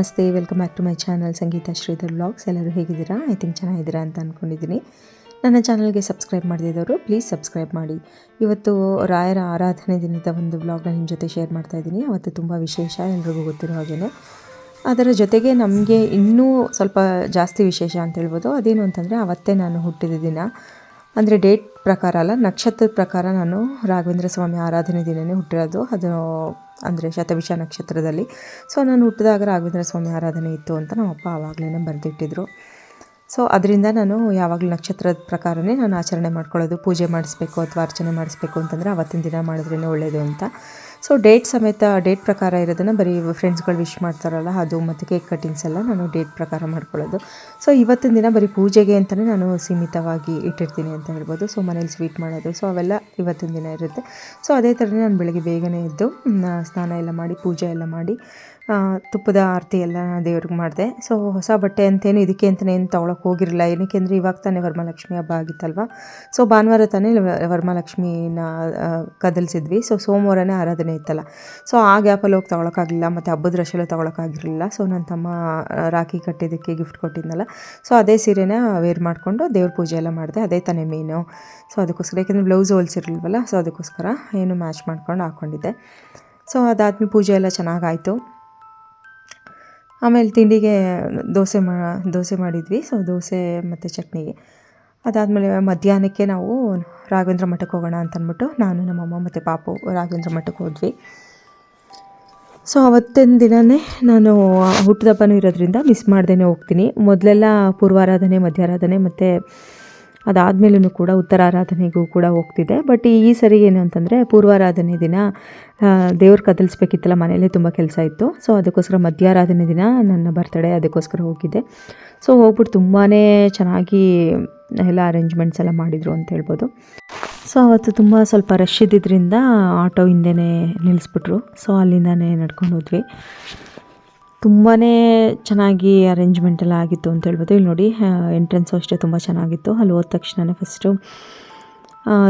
ನಮಸ್ತೆ welcome back to my channel Sangeetha Sridhar blogs ಎಲ್ಲರೂ ಹೇಗಿದ್ದೀರಾ? ಐ ಥಿಂಕ್ ಚೆನ್ನಾಗಿದ್ದೀರಾ ಅಂತ ಅಂದ್ಕೊಂಡಿದ್ದೀನಿ ನನ್ನ ಚಾನಲ್ಗೆ ಸಬ್ಸ್ಕ್ರೈಬ್ ಮಾಡಿದವರು ಪ್ಲೀಸ್ ಸಬ್ಸ್ಕ್ರೈಬ್ ಮಾಡಿ. ಇವತ್ತು ರಾಯರ ಆರಾಧನೆ ದಿನದ ಒಂದು ವ್ಲಾಗ್ನ ನಿಮ್ಮ ಜೊತೆ ಶೇರ್ ಮಾಡ್ತಾ ಇದ್ದೀನಿ. ಅವತ್ತು ತುಂಬ ವಿಶೇಷ, ಎಲ್ರಿಗೂ ಗೊತ್ತಿರೋ ಹಾಗೆಯೇ ಅದರ ಜೊತೆಗೆ ನಮಗೆ ಇನ್ನೂ ಸ್ವಲ್ಪ ಜಾಸ್ತಿ ವಿಶೇಷ ಅಂತ ಹೇಳ್ಬೋದು. ಅದೇನು ಅಂತಂದರೆ, ಅವತ್ತೇ ನಾನು ಹುಟ್ಟಿದ ದಿನ. ಅಂದರೆ ಡೇಟ್ ಪ್ರಕಾರ ಅಲ್ಲ ನಕ್ಷತ್ರದ ಪ್ರಕಾರ ನಾನು ರಾಘವೇಂದ್ರ ಸ್ವಾಮಿ ಆರಾಧನೆ ದಿನವೇ ಹುಟ್ಟಿರೋದು. ಅದು ಅಂದರೆ ಶತವಿಷ ನಕ್ಷತ್ರದಲ್ಲಿ. ಸೊ ನಾನು ಹುಟ್ಟಿದಾಗ ರಾಘವೇಂದ್ರ ಸ್ವಾಮಿ ಆರಾಧನೆ ಇತ್ತು ಅಂತ ನಮ್ಮಪ್ಪ ಆವಾಗಲೇ ಬರೆದಿಟ್ಟಿದ್ರು. ಸೊ ಅದರಿಂದ ನಾನು ಯಾವಾಗಲೂ ನಕ್ಷತ್ರದ ಪ್ರಕಾರನೇ ನಾನು ಆಚರಣೆ ಮಾಡ್ಕೊಳ್ಳೋದು, ಪೂಜೆ ಮಾಡಿಸ್ಬೇಕು ಅಥವಾ ಅರ್ಚನೆ ಮಾಡಿಸ್ಬೇಕು ಅಂತಂದರೆ ಅವತ್ತಿನ ದಿನ ಮಾಡಿದ್ರೇ ಒಳ್ಳೆಯದು ಅಂತ. ಸೊ ಡೇಟ್ ಸಮೇತ ಡೇಟ್ ಪ್ರಕಾರ ಇರೋದನ್ನು ಬರೀ ಫ್ರೆಂಡ್ಸ್ಗಳು ವಿಶ್ ಮಾಡ್ತಾರಲ್ಲ, ಅದು ಮತ್ತು ಕೇಕ್ ಕಟ್ಟಿಂಗ್ಸ್ ಎಲ್ಲ ನಾನು ಡೇಟ್ ಪ್ರಕಾರ ಮಾಡ್ಕೊಳ್ಳೋದು. ಸೊ ಇವತ್ತಿನ ದಿನ ಬರೀ ಪೂಜೆಗೆ ಅಂತಲೇ ನಾನು ಸೀಮಿತವಾಗಿ ಇಟ್ಟಿರ್ತೀನಿ ಅಂತ ಹೇಳ್ಬೋದು. ಸೊ ಮನೇಲಿ ಸ್ವೀಟ್ ಮಾಡೋದು ಸೊ ಅವೆಲ್ಲ ಇವತ್ತಿನ ದಿನ ಇರುತ್ತೆ. ಸೊ ಅದೇ ಥರನೇ ನಾನು ಬೆಳಗ್ಗೆ ಬೇಗನೆ ಎದ್ದು ಸ್ನಾನ ಎಲ್ಲ ಮಾಡಿ, ಪೂಜೆ ಎಲ್ಲ ಮಾಡಿ ತುಪ್ಪದ ಆರತಿ ಎಲ್ಲ ದೇವ್ರಿಗೆ ಮಾಡಿದೆ. ಸೊ ಹೊಸ ಬಟ್ಟೆ ಅಂತೇನು, ಇದಕ್ಕೆ ಅಂತಲೇ ಏನು ತೊಗೊಳಕ್ಕೆ ಹೋಗಿರಲಿಲ್ಲ. ಏನಕ್ಕೆ ಅಂದರೆ ಇವಾಗ ತಾನೇ ವರಮಹಾಲಕ್ಷ್ಮಿ ಹಬ್ಬ ಆಗಿತ್ತಲ್ವ? ಸೊ ಭಾನುವಾರ ತಾನೇ ವರಮಹಾಲಕ್ಷ್ಮಿನ ಕದಲ್ಸಿದ್ವಿ. ಸೊ ಸೋಮವಾರನೇ ಆರಾಧನೆ ಇತ್ತಲ್ಲ. ಸೊ ಆ ಗ್ಯಾಪಲ್ಲಿ ಹೋಗಿ ತೊಗೊಳಕ್ಕಾಗಲಿಲ್ಲ ಮತ್ತು ಹಬ್ಬದ ರಶೆಲ್ಲ ತೊಗೊಳಕ್ಕಾಗಿರಲಿಲ್ಲ ಸೊ ನನ್ನ ತಮ್ಮ ರಾಖಿ ಕಟ್ಟಿದ್ದಕ್ಕೆ ಗಿಫ್ಟ್ ಕೊಟ್ಟಿದ್ನಲ್ಲ. ಸೊ ಅದೇ ಸೀರೆನ ವೇರ್ ಮಾಡಿಕೊಂಡು ದೇವ್ರ ಪೂಜೆ ಎಲ್ಲ ಮಾಡಿದೆ. ಅದೇ ತಾನೇ ಮೇನು ಸೊ ಅದಕ್ಕೋಸ್ಕರ, ಯಾಕೆಂದರೆ ಬ್ಲೌಸ್ ಹೋಲ್ಸಿರಲಿಲ್ವಲ್ಲ ಸೊ ಅದಕ್ಕೋಸ್ಕರ ಏನು ಮ್ಯಾಚ್ ಮಾಡ್ಕೊಂಡು ಹಾಕ್ಕೊಂಡಿದ್ದೆ ಸೊ ಅದಾದ್ಮೇಲೆ ಪೂಜೆ ಎಲ್ಲ ಚೆನ್ನಾಗಾಯಿತು. ಆಮೇಲೆ ತಿಂಡಿಗೆ ದೋಸೆ ಮಾ, ದೋಸೆ ಮಾಡಿದ್ವಿ. ಸೊ ದೋಸೆ ಮತ್ತು ಚಟ್ನಿಗೆ ಅದಾದಮೇಲೆ ಮಧ್ಯಾಹ್ನಕ್ಕೆ ನಾವು ರಾಘವೇಂದ್ರ ಮಠಕ್ಕೆ ಹೋಗೋಣ ಅಂತ ಅಂದ್ಬಿಟ್ಟು ನಾನು, ನಮ್ಮಮ್ಮ ಮತ್ತು ಪಾಪು ರಾಘವೇಂದ್ರ ಮಠಕ್ಕೆ ಹೋದ್ವಿ. ಸೊ ಅವತ್ತಿನ ದಿನವೇ ನಾನು ಹುಟ್ಟಿದಬ್ಬನೂ ಇರೋದ್ರಿಂದ ಮಿಸ್ ಮಾಡ್ದೇ ಹೋಗ್ತೀನಿ. ಮೊದಲೆಲ್ಲ ಪೂರ್ವಾರಾಧನೆ, ಮಧ್ಯಾರಾಧನೆ ಮತ್ತು ಅದಾದಮೇಲೂ ಕೂಡ ಉತ್ತರಾರಾಧನೆಗೂ ಕೂಡ ಹೋಗ್ತಿದ್ದೆ ಬಟ್ ಈ ಸರಿ ಏನು ಅಂತಂದರೆ ಪೂರ್ವಾರಾಧನೆ ದಿನ ದೇವ್ರ ಕದಲಿಸ್ಬೇಕಿತ್ತಲ್ಲ ಮನೆಯಲ್ಲೇ ತುಂಬ ಕೆಲಸ ಇತ್ತು. ಸೊ ಅದಕ್ಕೋಸ್ಕರ ಮಧ್ಯಾರಾಧನೆ ದಿನ ನನ್ನ ಬರ್ತಡೇ ಅದಕ್ಕೋಸ್ಕರ ಹೋಗಿದ್ದೆ. ಸೊ ಹೋಗ್ಬಿಟ್ಟು ತುಂಬಾ ಚೆನ್ನಾಗಿ ಎಲ್ಲ ಅರೇಂಜ್ಮೆಂಟ್ಸ್ ಎಲ್ಲ ಮಾಡಿದರು ಅಂತ ಹೇಳ್ಬೋದು. ಸೊ ಅವತ್ತು ತುಂಬ ಸ್ವಲ್ಪ ರಶ್ ಇದ್ದಿದ್ದರಿಂದ ಆಟೋ ಹಿಂದೆ ನಿಲ್ಲಿಸ್ಬಿಟ್ರು ಸೊ ಅಲ್ಲಿಂದನೇ ನಡ್ಕೊಂಡು ಹೋದ್ವಿ. ತುಂಬಾ ಚೆನ್ನಾಗಿ ಅರೇಂಜ್ಮೆಂಟ್ ಎಲ್ಲ ಆಗಿತ್ತು ಅಂತ ಹೇಳ್ಬೋದು. ಇಲ್ಲಿ ನೋಡಿ ಎಂಟ್ರೆನ್ಸು ಅಷ್ಟೇ ತುಂಬ ಚೆನ್ನಾಗಿತ್ತು. ಅಲ್ಲಿ ಹೋದ ತಕ್ಷಣವೇ ಫಸ್ಟು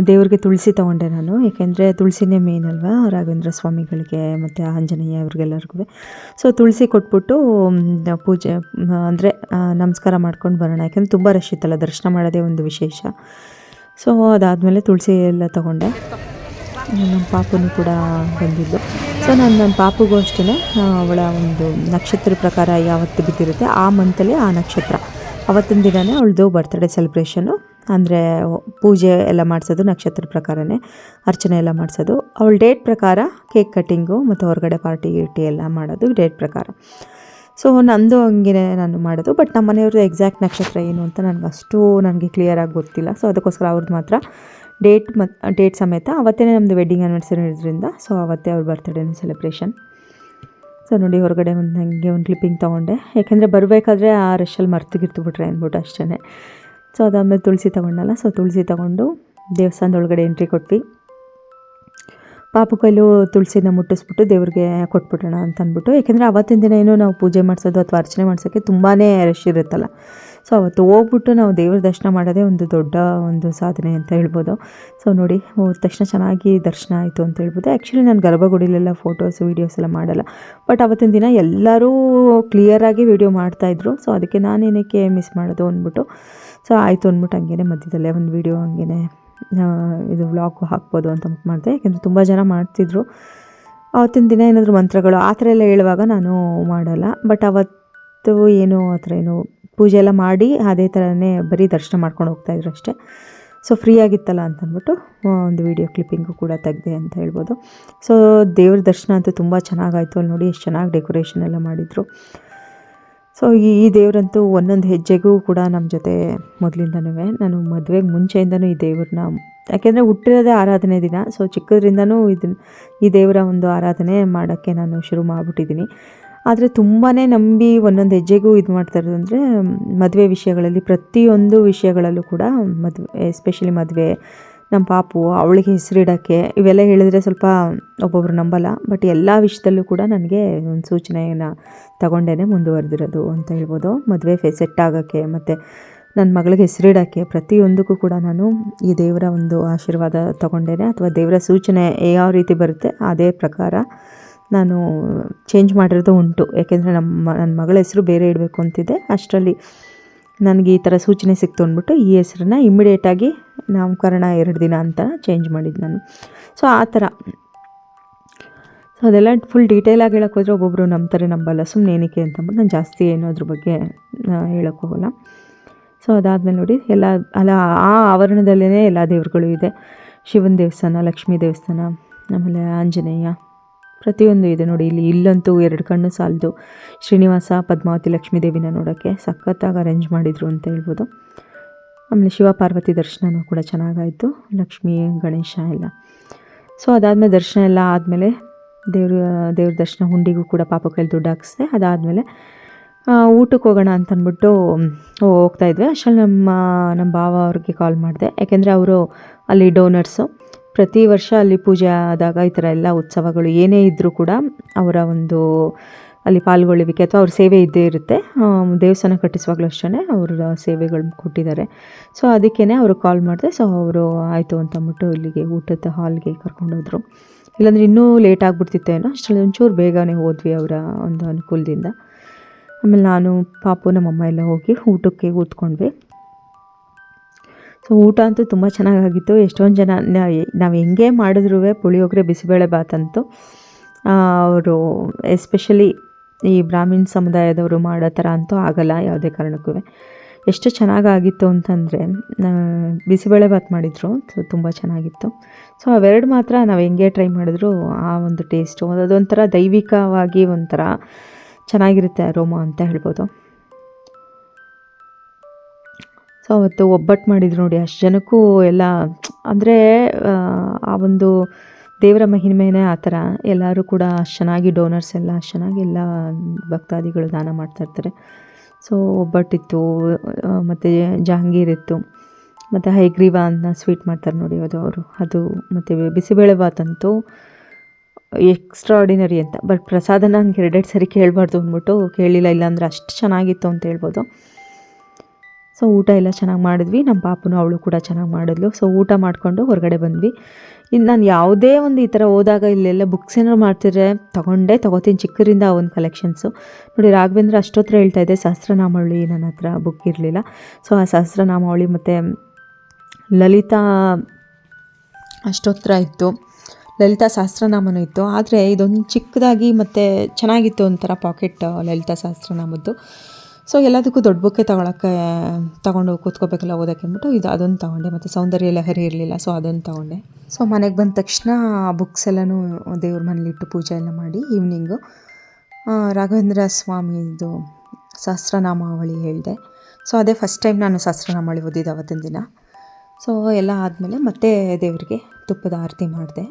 ದೇವ್ರಿಗೆ ತುಳಸಿ ತೊಗೊಂಡೆ ನಾನು. ಏಕೆಂದರೆ ತುಳಸಿನೇ ಮೇನ್ ಅಲ್ವಾ? ರಾಘವೇಂದ್ರ ಸ್ವಾಮಿಗಳಿಗೆ ಮತ್ತು ಆಂಜನೇಯ ಅವ್ರಿಗೆಲ್ಲರಿಗೂ. ಸೊ ತುಳಸಿ ಕೊಟ್ಬಿಟ್ಟು ಪೂಜೆ ಅಂದರೆ ನಮಸ್ಕಾರ ಮಾಡ್ಕೊಂಡು ಬರೋಣ. ಯಾಕೆಂದರೆ ತುಂಬ ರಶ್ ಇತ್ತಲ್ಲ, ದರ್ಶನ ಮಾಡೋದೇ ಒಂದು ವಿಶೇಷ. ಸೊ ಅದಾದಮೇಲೆ ತುಳಸಿ ಎಲ್ಲ ತೊಗೊಂಡೆ. ನಮ್ಮ ಪಾಪುನು ಕೂಡ ಬಂದಿದ್ದು. ಸೊ ನಾನು ನನ್ನ ಪಾಪುಗೂ ಅಷ್ಟೇ ಅವಳ ಒಂದು ನಕ್ಷತ್ರ ಪ್ರಕಾರ ಯಾವತ್ತು ಬಿದ್ದಿರುತ್ತೆ, ಆ ಮಂತಲ್ಲಿ ಆ ನಕ್ಷತ್ರ. ಅವತ್ತಿನ ದಿನವೇ ಅವಳದು ಬರ್ತ್ಡೇ ಸೆಲೆಬ್ರೇಷನು ಅಂದರೆ, ಪೂಜೆ ಎಲ್ಲ ಮಾಡಿಸೋದು ನಕ್ಷತ್ರ ಪ್ರಕಾರನೇ, ಅರ್ಚನೆ ಎಲ್ಲ ಮಾಡಿಸೋದು. ಅವಳ ಡೇಟ್ ಪ್ರಕಾರ ಕೇಕ್ ಕಟ್ಟಿಂಗು ಮತ್ತು ಹೊರಗಡೆ ಪಾರ್ಟಿ ಗಿರ್ಟಿ ಎಲ್ಲ ಮಾಡೋದು ಡೇಟ್ ಪ್ರಕಾರ. ಸೊ ನಂದು ಹಂಗೆ ನಾನು ಮಾಡೋದು ಬಟ್ ನಮ್ಮ ಮನೆಯವ್ರದ್ದು ಎಕ್ಸಾಕ್ಟ್ ನಕ್ಷತ್ರ ಏನು ಅಂತ ನನಗೆ ಅಷ್ಟು ನನಗೆ ಕ್ಲಿಯರಾಗಿ ಗೊತ್ತಿಲ್ಲ. ಸೊ ಅದಕ್ಕೋಸ್ಕರ ಅವ್ರದ್ದು ಮಾತ್ರ ಡೇಟ್ ಮತ್ತು ಡೇಟ್ ಸಮೇತ ಅವತ್ತೇ ನಮ್ಮದು ವೆಡ್ಡಿಂಗ್ ಆ್ಯನಿವರ್ಸರಿ ಇರೋದ್ರಿಂದ ಸೊ ಅವತ್ತೇ ಅವ್ರ ಬರ್ತ್ಡೇನ ಸೆಲೆಬ್ರೇಷನ್ ಸೊ ನೋಡಿ ಹೊರಗಡೆ ಒಂದು ನನಗೆ ಒಂದು ಕ್ಲಿಪ್ಪಿಂಗ್ ತೊಗೊಂಡೆ. ಯಾಕೆಂದರೆ ಬರಬೇಕಾದ್ರೆ ಆ ರಶಲ್ಲಿ ಮರ್ತು ಬಿಟ್ರೆ ಅಂದ್ಬಿಟ್ಟು ಅಷ್ಟೇ ಸೊ ಅದಾದಮೇಲೆ ತುಳಸಿ ತೊಗೊಂಡಲ್ಲ ಸೊ ತುಳಸಿ ತೊಗೊಂಡು ದೇವಸ್ಥಾನದೊಳಗಡೆ ಎಂಟ್ರಿ ಕೊಟ್ವಿ. ಪಾಪು ತುಳಸಿನ ಮುಟ್ಟಿಸ್ಬಿಟ್ಟು ದೇವ್ರಿಗೆ ಕೊಟ್ಬಿಡೋಣ ಅಂತ ಅಂದ್ಬಿಟ್ಟು ಯಾಕೆಂದರೆ ಅವತ್ತಿನ ದಿನ ಏನು ನಾವು ಪೂಜೆ ಮಾಡಿಸೋದು ಅಥವಾ ಅರ್ಚನೆ ಮಾಡ್ಸೋಕ್ಕೆ ತುಂಬಾ ರಶ್ ಇರುತ್ತಲ್ಲ. ಸೊ ಅವತ್ತು ಹೋಗ್ಬಿಟ್ಟು ನಾವು ದೇವ್ರ ದರ್ಶನ ಮಾಡೋದೇ ಒಂದು ದೊಡ್ಡ ಒಂದು ಸಾಧನೆ ಅಂತ ಹೇಳ್ಬೋದು. ಸೊ ನೋಡಿ, ಹೋದ ತಕ್ಷಣ ಚೆನ್ನಾಗಿ ದರ್ಶನ ಆಯಿತು ಅಂತ ಹೇಳ್ಬೋದು. ಆ್ಯಕ್ಚುಲಿ ನಾನು ಗರ್ಭಗುಡಿಲೆಲ್ಲ ಫೋಟೋಸ್ ವೀಡಿಯೋಸ್ ಎಲ್ಲ ಮಾಡಲ್ಲ. ಬಟ್ ಅವತ್ತಿನ ದಿನ ಎಲ್ಲರೂ ಕ್ಲಿಯರಾಗಿ ವೀಡಿಯೋ ಮಾಡ್ತಾಯಿದ್ರು ಸೊ ಅದಕ್ಕೆ ನಾನೇನಕ್ಕೆ ಮಿಸ್ ಮಾಡೋದು ಅಂದ್ಬಿಟ್ಟು ಸೊ ಆಯಿತು ಅಂದ್ಬಿಟ್ಟು ಹಂಗೇನೆ ಮಧ್ಯದಲ್ಲೇ ಒಂದು ವೀಡಿಯೋ ಹಂಗೇನೆ ಇದು ವ್ಲಾಗು ಹಾಕ್ಬೋದು ಅಂತ ಮಾಡಿದೆ. ಯಾಕೆಂದರೆ ತುಂಬ ಜನ ಮಾಡ್ತಿದ್ರು. ಅವತ್ತಿನ ದಿನ ಏನಾದರೂ ಮಂತ್ರಗಳು ಆ ಥರ ಎಲ್ಲ ಹೇಳುವಾಗ ನಾನು ಮಾಡಲ್ಲ. ಬಟ್ ಅವತ್ತು ಏನು, ಆ ಥರ ಏನು ಪೂಜೆ ಎಲ್ಲ ಮಾಡಿ ಅದೇ ಥರನೇ ಬರೀ ದರ್ಶನ ಮಾಡ್ಕೊಂಡು ಹೋಗ್ತಾಯಿದ್ರು ಅಷ್ಟೇ. ಸೊ ಫ್ರೀ ಆಗಿತ್ತಲ್ಲ ಅಂತ ಅಂದ್ಬಿಟ್ಟು ಒಂದು ವಿಡಿಯೋ ಕ್ಲಿಪ್ಪಿಂಗು ಕೂಡ ತೆಗೆದೆ ಅಂತ ಹೇಳ್ಬೋದು. ಸೊ ದೇವ್ರ ದರ್ಶನ ಅಂತೂ ತುಂಬ ಚೆನ್ನಾಗಾಯಿತು. ಅಲ್ಲಿ ನೋಡಿ ಎಷ್ಟು ಚೆನ್ನಾಗಿ ಡೆಕೋರೇಷನ್ ಎಲ್ಲ ಮಾಡಿದರು. ಸೊ ಈ ಈ ದೇವರಂತೂ ಒಂದೊಂದು ಹೆಜ್ಜೆಗೂ ಕೂಡ ನಮ್ಮ ಜೊತೆ ಮೊದಲಿಂದನೂ ನಾನು ಮದುವೆಗೆ ಮುಂಚೆಯಿಂದನೂ ಈ ದೇವ್ರನ್ನ ಯಾಕೆಂದರೆ ಹುಟ್ಟಿರೋದೇ ಆರಾಧನೆ ದಿನ. ಸೊ ಚಿಕ್ಕದ್ರಿಂದನೂ ಇದನ್ನ ಈ ದೇವರ ಒಂದು ಆರಾಧನೆ ಮಾಡೋಕ್ಕೆ ನಾನು ಶುರು ಮಾಡಿಬಿಟ್ಟಿದ್ದೀನಿ. ಆದರೆ ತುಂಬಾ ನಂಬಿ ಒಂದೊಂದು ಹೆಜ್ಜೆಗೂ ಇದು ಮಾಡ್ತಾ ಇರೋದು ಅಂದರೆ ಮದುವೆ ವಿಷಯಗಳಲ್ಲಿ, ಪ್ರತಿಯೊಂದು ವಿಷಯಗಳಲ್ಲೂ ಕೂಡ ಮದುವೆ ಎಸ್ಪೆಷಲಿ ಮದುವೆ ನಮ್ಮ ಪಾಪು, ಅವಳಿಗೆ ಹೆಸರಿಡೋಕ್ಕೆ, ಇವೆಲ್ಲ ಹೇಳಿದ್ರೆ ಸ್ವಲ್ಪ ಒಬ್ಬೊಬ್ರು ನಂಬಲ್ಲ ಬಟ್ ಎಲ್ಲ ವಿಷಯದಲ್ಲೂ ಕೂಡ ನನಗೆ ಒಂದು ಸೂಚನೆಯನ್ನು ತಗೊಂಡೇ ಮುಂದುವರೆದಿರೋದು ಅಂತ ಹೇಳ್ಬೋದು. ಮದುವೆ ಫೆ ಸೆಟ್ ಆಗೋಕ್ಕೆ ಮತ್ತು ನನ್ನ ಮಗಳಿಗೆ ಹೆಸರಿಡೋಕ್ಕೆ ಪ್ರತಿಯೊಂದಕ್ಕೂ ಕೂಡ ನಾನು ಈ ದೇವರ ಒಂದು ಆಶೀರ್ವಾದ ತಗೊಂಡೇನೆ, ಅಥವಾ ದೇವರ ಸೂಚನೆ ಯಾವ ರೀತಿ ಬರುತ್ತೆ, ಅದೇ ಪ್ರಕಾರ ನಾನು ಚೇಂಜ್ ಮಾಡಿರೋದು ಉಂಟು. ಯಾಕೆಂದರೆ ನಮ್ಮ ನನ್ನ ಮಗಳ ಹೆಸರು ಬೇರೆ ಇಡಬೇಕು ಅಂತಿದೆ ಅಷ್ಟರಲ್ಲಿ ನನಗೆ ಈ ಥರ ಸೂಚನೆ ಸಿಕ್ತು ಅಂದ್ಬಿಟ್ಟು ಈ ಹೆಸ್ರನ್ನ ಇಮ್ಮಿಡಿಯೇಟಾಗಿ ನಾಮಕರಣ ಎರಡು ದಿನ ಅಂತ ಚೇಂಜ್ ಮಾಡಿದ್ದು ನಾನು. ಸೊ ಆ ಥರ ಸೊ ಅದೆಲ್ಲ ಫುಲ್ ಡೀಟೇಲಾಗಿ ಹೇಳಕ್ಕೆ ಹೋದರೆ ಒಬ್ಬೊಬ್ಬರು ನಂಬ್ತಾರೆ, ನಂಬಲ್ಲ. ಸುಮ್ಮನೆ ಏನಕ್ಕೆ ಅಂತಂದ್ಬಿಟ್ಟು ನಾನು ಜಾಸ್ತಿ ಏನು ಅದ್ರ ಬಗ್ಗೆ ಹೇಳೋಕ್ಕೆ ಹೋಗಲ್ಲ. ಸೊ ಅದಾದಮೇಲೆ ನೋಡಿ, ಎಲ್ಲ, ಅಲ್ಲ, ಆ ಆವರಣದಲ್ಲೇ ಎಲ್ಲ ದೇವರುಗಳು ಇದೆ. ಶಿವನ ದೇವಸ್ಥಾನ, ಲಕ್ಷ್ಮೀ ದೇವಸ್ಥಾನ, ಆಮೇಲೆ ಆಂಜನೇಯ ಪ್ರತಿಯೊಂದು ಇದೆ ನೋಡಿ, ಇಲ್ಲಿ ಇಲ್ಲಂತೂ ಎರಡು ಕಣ್ಣು ಸಾಲದು. ಶ್ರೀನಿವಾಸ ಪದ್ಮಾವತಿ ಲಕ್ಷ್ಮೀ ದೇವಿನ ನೋಡೋಕ್ಕೆ ಸಖತ್ತಾಗಿ ಅರೇಂಜ್ ಮಾಡಿದರು ಅಂತ ಹೇಳ್ಬೋದು. ಆಮೇಲೆ ಶಿವ ಪಾರ್ವತಿ ದರ್ಶನವೂ ಕೂಡ ಚೆನ್ನಾಗಾಯಿತು. ಲಕ್ಷ್ಮೀ, ಗಣೇಶ ಎಲ್ಲ. ಸೊ ಅದಾದಮೇಲೆ ದರ್ಶನ ಎಲ್ಲ ಆದಮೇಲೆ ದೇವ್ರ ದೇವ್ರ ದರ್ಶನ ಹುಂಡಿಗೂ ಕೂಡ ಪಾಪ ಕೈಲಿ ದುಡ್ಡು ಹಾಕಿಸ್ದೆ. ಅದಾದಮೇಲೆ ಊಟಕ್ಕೆ ಹೋಗೋಣ ಅಂತ ಹೋಗ್ತಾಯಿದ್ವಿ ಅಷ್ಟರಲ್ಲಿ ನಮ್ಮ ನಮ್ಮ ಭಾವ ಅವ್ರಿಗೆ ಕಾಲ್ ಮಾಡಿದೆ. ಯಾಕೆಂದರೆ ಅವರು ಅಲ್ಲಿ ಡೋನರ್ಸು ಪ್ರತಿ ವರ್ಷ ಅಲ್ಲಿ ಪೂಜೆ ಆದಾಗ ಈ ಥರ ಎಲ್ಲ ಉತ್ಸವಗಳು ಏನೇ ಇದ್ದರೂ ಕೂಡ ಅವರ ಒಂದು ಅಲ್ಲಿ ಪಾಲ್ಗೊಳ್ಳುವಿಕೆ ಅಥವಾ ಅವ್ರ ಸೇವೆ ಇದ್ದೇ ಇರುತ್ತೆ. ದೇವಸ್ಥಾನ ಕಟ್ಟಿಸುವಾಗಲೂ ಅಷ್ಟೇ ಅವರ ಸೇವೆಗಳನ್ನ ಕೊಟ್ಟಿದ್ದಾರೆ. ಸೊ ಅದಕ್ಕೇ ಅವರು ಕಾಲ್ ಮಾಡಿದೆ ಸೊ ಅವರು ಆಯಿತು ಅಂತ ಅಂದ್ಬಿಟ್ಟು ಇಲ್ಲಿಗೆ ಊಟದ ಹಾಲ್ಗೆ ಕರ್ಕೊಂಡೋದ್ರು ಇಲ್ಲಾಂದರೆ ಇನ್ನೂ ಲೇಟ್ ಆಗಿಬಿಡ್ತಿತ್ತೇನೋ ಅಷ್ಟರಲ್ಲಿ ಒಂಚೂರು ಬೇಗನೆ ಹೋದ್ವಿ ಅವರ ಒಂದು ಅನುಕೂಲದಿಂದ. ಆಮೇಲೆ ನಾನು, ಪಾಪು, ನಮ್ಮಮ್ಮ ಎಲ್ಲ ಹೋಗಿ ಊಟಕ್ಕೆ ಕೂತ್ಕೊಂಡ್ವಿ. ಸೊ ಊಟ ಅಂತೂ ತುಂಬ ಚೆನ್ನಾಗಾಗಿತ್ತು. ಎಷ್ಟೊಂದು ಜನ ನಾವು ಹೆಂಗೆ ಮಾಡಿದ್ರೂ ಪುಳಿಯೋಗರೆ ಬಿಸಿಬೇಳೆ ಬಾತಂತೂ ಅವರು ಎಸ್ಪೆಷಲಿ ಈ ಬ್ರಾಹ್ಮಿನ್ ಸಮುದಾಯದವರು ಮಾಡೋ ಥರ ಅಂತೂ ಆಗಲ್ಲ ಯಾವುದೇ ಕಾರಣಕ್ಕೂ. ಎಷ್ಟು ಚೆನ್ನಾಗಾಗಿತ್ತು ಅಂತಂದರೆ ಬಿಸಿಬೇಳೆ ಬಾತ್ ಮಾಡಿದರು, ಸೊ ತುಂಬ ಚೆನ್ನಾಗಿತ್ತು. ಸೊ ಅವೆರಡು ಮಾತ್ರ ನಾವು ಹೆಂಗೆ ಟ್ರೈ ಮಾಡಿದ್ರು, ಆ ಒಂದು ಟೇಸ್ಟು. ಅದೊಂಥರ ದೈವಿಕವಾಗಿ ಒಂಥರ ಚೆನ್ನಾಗಿರುತ್ತೆ ಅರೋಮಾ ಅಂತ ಹೇಳ್ಬೋದು. ಸೊ ಅವತ್ತು ಒಬ್ಬಟ್ಟು ಮಾಡಿದ್ರು ನೋಡಿ, ಅಷ್ಟು ಜನಕ್ಕೂ ಎಲ್ಲ, ಅಂದರೆ, ಆ ಒಂದು ದೇವರ ಮಹಿಮೆನೇ ಆ ಥರ. ಎಲ್ಲರೂ ಕೂಡ ಅಷ್ಟು ಚೆನ್ನಾಗಿ ಡೋನರ್ಸ್ ಎಲ್ಲ, ಅಷ್ಟು ಚೆನ್ನಾಗಿ ಎಲ್ಲ ಭಕ್ತಾದಿಗಳು ದಾನ ಮಾಡ್ತಾಯಿರ್ತಾರೆ ಸೊ ಒಬ್ಬಟ್ಟಿತ್ತು ಮತ್ತು ಜಹಾಂಗೀರ್ ಇತ್ತು, ಮತ್ತು ಹೈಗ್ರೀವ ಅನ್ನ ಸ್ವೀಟ್ ಮಾಡ್ತಾರೆ ನೋಡಿ ಅದು ಅವರು. ಅದು ಮತ್ತು ಬಿಸಿಬೇಳೆ ಎಕ್ಸ್ಟ್ರಾ ಆರ್ಡಿನರಿ ಅಂತ. ಬಟ್ ಪ್ರಸಾದನ ಹಂಗೆ ಎರಡೆರಡು ಸರಿ ಕೇಳಬಾರ್ದು ಅಂದ್ಬಿಟ್ಟು ಕೇಳಿಲ್ಲ, ಇಲ್ಲಾಂದ್ರೆ ಅಷ್ಟು ಚೆನ್ನಾಗಿತ್ತು ಅಂತ ಹೇಳ್ಬೋದು. ಸೊ ಊಟ ಎಲ್ಲ ಚೆನ್ನಾಗಿ ಮಾಡಿದ್ವಿ. ನಮ್ಮ ಪಾಪನು ಅವಳು ಕೂಡ ಚೆನ್ನಾಗಿ ಮಾಡಿದ್ಲು. ಸೊ ಊಟ ಮಾಡಿಕೊಂಡು ಹೊರಗಡೆ ಬಂದ್ವಿ. ಇನ್ನು ನಾನು ಯಾವುದೇ ಒಂದು ಈ ಥರ ಹೋದಾಗ ಇಲ್ಲೆಲ್ಲ ಬುಕ್ಸ್ ಏನಾರು ಮಾಡ್ತಿದ್ರೆ ತೊಗೊಂಡೇ ತೊಗೋತೀನಿ. ಚಿಕ್ಕರಿಂದ ಆ ಒಂದು ಕಲೆಕ್ಷನ್ಸು ನೋಡಿ ರಾಘವೇಂದ್ರ ಅಷ್ಟೊತ್ತಿರ ಹೇಳ್ತಾ ಇದೆ, ಸಹಸ್ರನಾಮಾವಳಿ ನನ್ನ ಹತ್ರ ಬುಕ್ ಇರಲಿಲ್ಲ. ಸೊ ಆ ಸಹಸ್ರನಾಮಾವಳಿ ಮತ್ತು ಲಲಿತಾ ಅಷ್ಟೋತ್ತರ ಇತ್ತು. ಲಲಿತಾ ಸಹಸ್ರನಾಮನೂ ಇತ್ತು. ಆದರೆ ಇದೊಂದು ಚಿಕ್ಕದಾಗಿ ಮತ್ತು ಚೆನ್ನಾಗಿತ್ತು ಒಂಥರ ಪಾಕೆಟ್ ಲಲಿತಾ ಸಹಸ್ರನಾಮದ್ದು. ಸೊ ಎಲ್ಲದಕ್ಕೂ ದೊಡ್ಡ ಬುಕ್ಕೆ ತಗೊಳಕ್ಕೆ, ತೊಗೊಂಡು ಕೂತ್ಕೋಬೇಕಲ್ಲ ಓದೋಕ್ಕೆ ಅಂದ್ಬಿಟ್ಟು ಇದು ಅದೊಂದು ತೊಗೊಂಡೆ. ಮತ್ತು ಸೌಂದರ್ಯ ಲಹರಿ ಇರಲಿಲ್ಲ, ಸೊ ಅದೊಂದು ತೊಗೊಂಡೆ. ಸೊ ಮನೆಗೆ ಬಂದ ತಕ್ಷಣ ಬುಕ್ಸ್ ಎಲ್ಲನೂ ದೇವ್ರ ಮನೇಲಿಟ್ಟು ಪೂಜೆ ಎಲ್ಲ ಮಾಡಿ ಈವ್ನಿಂಗು. ರಾಘವೇಂದ್ರ ಸ್ವಾಮಿದು ಸಹಸ್ರನಾಮಾವಳಿ ಹೇಳಿದೆ. ಸೊ ಅದೇ ಫಸ್ಟ್ ಟೈಮ್ ನಾನು ಸಹಸ್ರನಾಮಾವಳಿ ಓದಿದ್ದೆ ಅವತ್ತಿನ ದಿನ. ಸೊ ಎಲ್ಲ ಆದಮೇಲೆ ಮತ್ತೆ ದೇವರಿಗೆ ತುಪ್ಪದ ಆರತಿ ಮಾಡಿದೆ.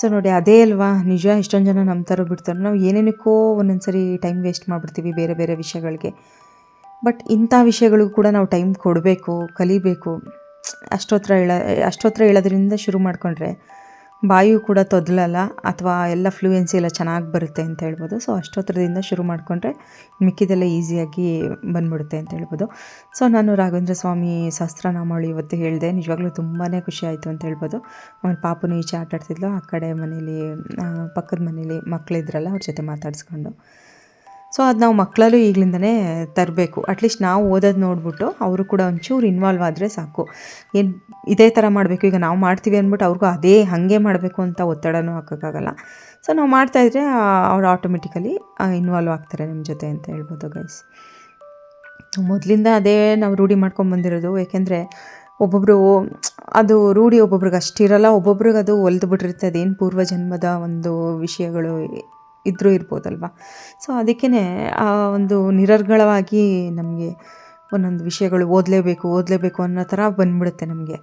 ಸೊ ನೋಡಿ, ಅದೇ ಅಲ್ವಾ? ನಿಜ, ಎಷ್ಟೊಂದು ಜನ ನಂಬ್ತಾರೋ ಬಿಡ್ತಾರೋ. ನಾವು ಏನೇನಕ್ಕೋ ಒಂದೊಂದು ಸರಿ ಟೈಮ್ ವೇಸ್ಟ್ ಮಾಡಿಬಿಡ್ತೀವಿ ಬೇರೆ ಬೇರೆ ವಿಷಯಗಳಿಗೆ. ಬಟ್ ಇಂಥ ವಿಷಯಗಳಿಗೂ ಕೂಡ ನಾವು ಟೈಮ್ ಕೊಡಬೇಕು, ಕಲಿಬೇಕು. ಅಷ್ಟೋತ್ರ ಹೇಳ, ಅಷ್ಟೋತ್ರ ಹೇಳೋದ್ರಿಂದ ಶುರು ಮಾಡಿಕೊಂಡ್ರೆ ಬಾಯಿಯು ಕೂಡ ತೊದಲಲ್ಲ ಅಥವಾ ಎಲ್ಲ ಫ್ಲೂಯೆನ್ಸಿ ಎಲ್ಲ ಚೆನ್ನಾಗಿ ಬರುತ್ತೆ ಅಂತ ಹೇಳ್ಬೋದು. ಸೊ ಅಷ್ಟೊತ್ತರದಿಂದ ಶುರು ಮಾಡಿಕೊಂಡ್ರೆ ಮಿಕ್ಕಿದೆಲ್ಲ ಈಸಿಯಾಗಿ ಬಂದ್ಬಿಡುತ್ತೆ ಅಂತ ಹೇಳ್ಬೋದು. ಸೊ ನಾನು ರಾಘವೇಂದ್ರ ಸ್ವಾಮಿ ಸಹಸ್ರನಾಮಾವಳಿ ಇವತ್ತು ಹೇಳಿದೆ. ನಿಜವಾಗ್ಲೂ ತುಂಬಾ ಖುಷಿ ಆಯಿತು ಅಂತ ಹೇಳ್ಬೋದು. ಆಮೇಲೆ ಪಾಪನು ಈಚೆ ಆಟಾಡ್ತಿದ್ಲು. ಆ ಕಡೆ ಮನೇಲಿ ಪಕ್ಕದ ಮನೇಲಿ ಮಕ್ಕಳಿದ್ರಲ್ಲ ಅವ್ರ ಜೊತೆ ಮಾತಾಡಿಸ್ಕೊಂಡು. ಸೊ ಅದು ನಾವು ಮಕ್ಕಳಲ್ಲೂ ಈಗಲಿಂದನೇ ತರಬೇಕು. ಅಟ್ಲೀಸ್ಟ್ ನಾವು ಓದೋದು ನೋಡಿಬಿಟ್ಟು ಅವರು ಕೂಡ ಒಂಚೂರು ಇನ್ವಾಲ್ವ್ ಆದರೆ ಸಾಕು. ಏನು ಇದೇ ಥರ ಮಾಡಬೇಕು, ಈಗ ನಾವು ಮಾಡ್ತೀವಿ ಅಂದ್ಬಿಟ್ಟು ಅವ್ರಿಗೂ ಅದೇ ಹಾಗೆ ಮಾಡಬೇಕು ಅಂತ ಒತ್ತಡನೂ ಹಾಕೋಕ್ಕಾಗಲ್ಲ. ಸೊ ನಾವು ಮಾಡ್ತಾಯಿದ್ರೆ ಅವ್ರು ಆಟೋಮೆಟಿಕಲಿ ಇನ್ವಾಲ್ವ್ ಆಗ್ತಾರೆ ನಿಮ್ಮ ಜೊತೆ ಅಂತ ಹೇಳ್ಬೋದು ಗೈಸ್ ಮೊದಲಿಂದ ಅದೇ ನಾವು ರೂಢಿ ಮಾಡ್ಕೊಂಡು ಬಂದಿರೋದು. ಏಕೆಂದರೆ ಒಬ್ಬೊಬ್ಬರು ಅದು ರೂಢಿ ಒಬ್ಬೊಬ್ರಿಗೆ ಅಷ್ಟಿರಲ್ಲ ಒಬ್ಬೊಬ್ರಿಗೆ ಅದು ಒಲ್ದು ಬಿಟ್ಟಿರುತ್ತೆ. ಅದೇನು ಪೂರ್ವಜನ್ಮದ ಒಂದು ವಿಷಯಗಳು ಇದ್ದರೂ ಇರ್ಬೋದಲ್ವ? ಸೊ ಅದಕ್ಕೇ ಆ ಒಂದು ನಿರರ್ಗಳವಾಗಿ ನಮಗೆ ಒಂದೊಂದು ವಿಷಯಗಳು ಓದಲೇಬೇಕು ಓದಲೇಬೇಕು ಅನ್ನೋ ಥರ ಬಂದ್ಬಿಡುತ್ತೆ ನಮಗೆ.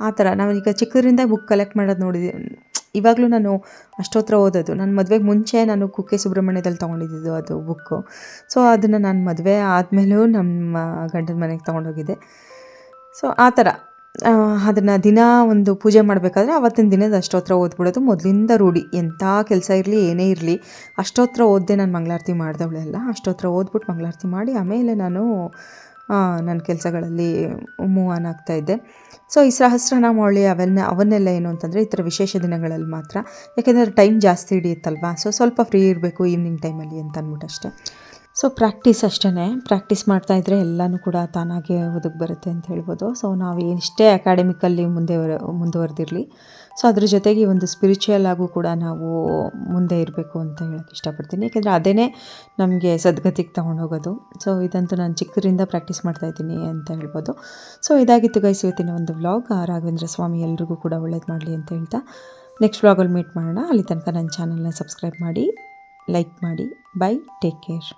ಆ ಥರ ನಾವೀಗ ಚಿಕ್ಕದ್ರಿಂದ ಬುಕ್ ಕಲೆಕ್ಟ್ ಮಾಡೋದು ನೋಡಿದ್ದೆ ಇವಾಗಲೂ ನಾನು ಅಷ್ಟೋತ್ರ ಓದೋದು. ನನ್ನ ಮದುವೆಗೆ ಮುಂಚೆ ನಾನು ಕುಕ್ಕೆ ಸುಬ್ರಹ್ಮಣ್ಯದಲ್ಲಿ ತೊಗೊಂಡಿದ್ದು ಅದು ಬುಕ್ಕು ಸೊ ಅದನ್ನು ನಾನು ಮದುವೆ ಆದಮೇಲೂ ನಮ್ಮ ಗಂಡನ ಮನೆಗೆ ತೊಗೊಂಡೋಗಿದ್ದೆ. ಸೊ ಆ ಥರ. ಅದನ್ನು ದಿನ ಒಂದು ಪೂಜೆ ಮಾಡಬೇಕಾದ್ರೆ ಅವತ್ತಿನ ದಿನದ ಅಷ್ಟೋತ್ರ ಓದ್ಬಿಡೋದು ಮೊದಲಿಂದ ರೂಢಿ. ಎಂಥ ಕೆಲಸ ಇರಲಿ, ಏನೇ ಇರಲಿ, ಅಷ್ಟೋತ್ರ ಓದ್ದೆ ನಾನು ಮಂಗಳಾರತಿ ಮಾಡಿದವಳೆಲ್ಲ ಅಷ್ಟೋತ್ರ ಓದ್ಬಿಟ್ಟು ಮಂಗಳಾರತಿ ಮಾಡಿ ಆಮೇಲೆ ನಾನು ನನ್ನ ಕೆಲಸಗಳಲ್ಲಿ ಮೂವ್ ಆನ್ ಆಗ್ತಾ ಇದ್ದೆ. ಸೊ ಈ ಸಹಸ್ರನಾಮಾವಳಿ ಅವನ್ನ ಅವನ್ನೆಲ್ಲ ಏನು ಅಂತಂದರೆ ಈ ಥರ ವಿಶೇಷ ದಿನಗಳಲ್ಲಿ ಮಾತ್ರ. ಯಾಕೆಂದರೆ ಟೈಮ್ ಜಾಸ್ತಿ ಹಿಡಿಯುತ್ತಲ್ವಾ? ಸೊ ಸ್ವಲ್ಪ ಫ್ರೀ ಇರಬೇಕು ಈವ್ನಿಂಗ್ ಟೈಮಲ್ಲಿ ಅಂತ ಅಂದ್ಬಿಟ್ಟು ಅಷ್ಟೇ. ಸೊ ಪ್ರಾಕ್ಟೀಸ್ ಅಷ್ಟೇ ಪ್ರಾಕ್ಟೀಸ್ ಇದ್ದರೆ ಎಲ್ಲನೂ ಕೂಡ ತಾನಾಗೆ ಒದಗಿ ಬರುತ್ತೆ ಅಂತ ಹೇಳ್ಬೋದು. ಸೊ ನಾವು ಎಷ್ಟೇ ಅಕಾಡೆಮಿಕಲ್ಲಿ ಮುಂದೆ ಮುಂದುವರೆದಿರಲಿ. ಸೊ ಅದ್ರ ಜೊತೆಗೆ ಒಂದು ಸ್ಪಿರಿಚುವಲ್ ಆಗೂ ಕೂಡ ನಾವು ಮುಂದೆ ಇರಬೇಕು ಅಂತ ಹೇಳೋಕ್ಕೆ ಇಷ್ಟಪಡ್ತೀನಿ. ಯಾಕೆಂದರೆ ಅದೇ ನಮಗೆ ಸದ್ಗತಿಗೆ ತೊಗೊಂಡೋಗೋದು. ಸೊ ಇದಂತೂ ನಾನು ಚಿಕ್ಕದ್ರಿಂದ ಪ್ರಾಕ್ಟೀಸ್ ಮಾಡ್ತಾಯಿದ್ದೀನಿ ಅಂತ ಹೇಳ್ಬೋದು. ಸೊ ಇದಾಗಿತ್ತು ಗೈಸ್ ಇವತ್ತಿನ ಒಂದು ವ್ಲಾಗ್ ರಾಘವೇಂದ್ರ ಸ್ವಾಮಿ ಎಲ್ರಿಗೂ ಕೂಡ ಒಳ್ಳೇದು ಮಾಡಲಿ ಅಂತ ಹೇಳ್ತಾ. ನೆಕ್ಸ್ಟ್ ವ್ಲಾಗಲ್ಲಿ ಮೀಟ್ ಮಾಡೋಣ. ಅಲ್ಲಿ ತನಕ ನನ್ನ ಚಾನಲ್ನ ಸಬ್ಸ್ಕ್ರೈಬ್ ಮಾಡಿ ಲೈಕ್ ಮಾಡಿ. Bye take care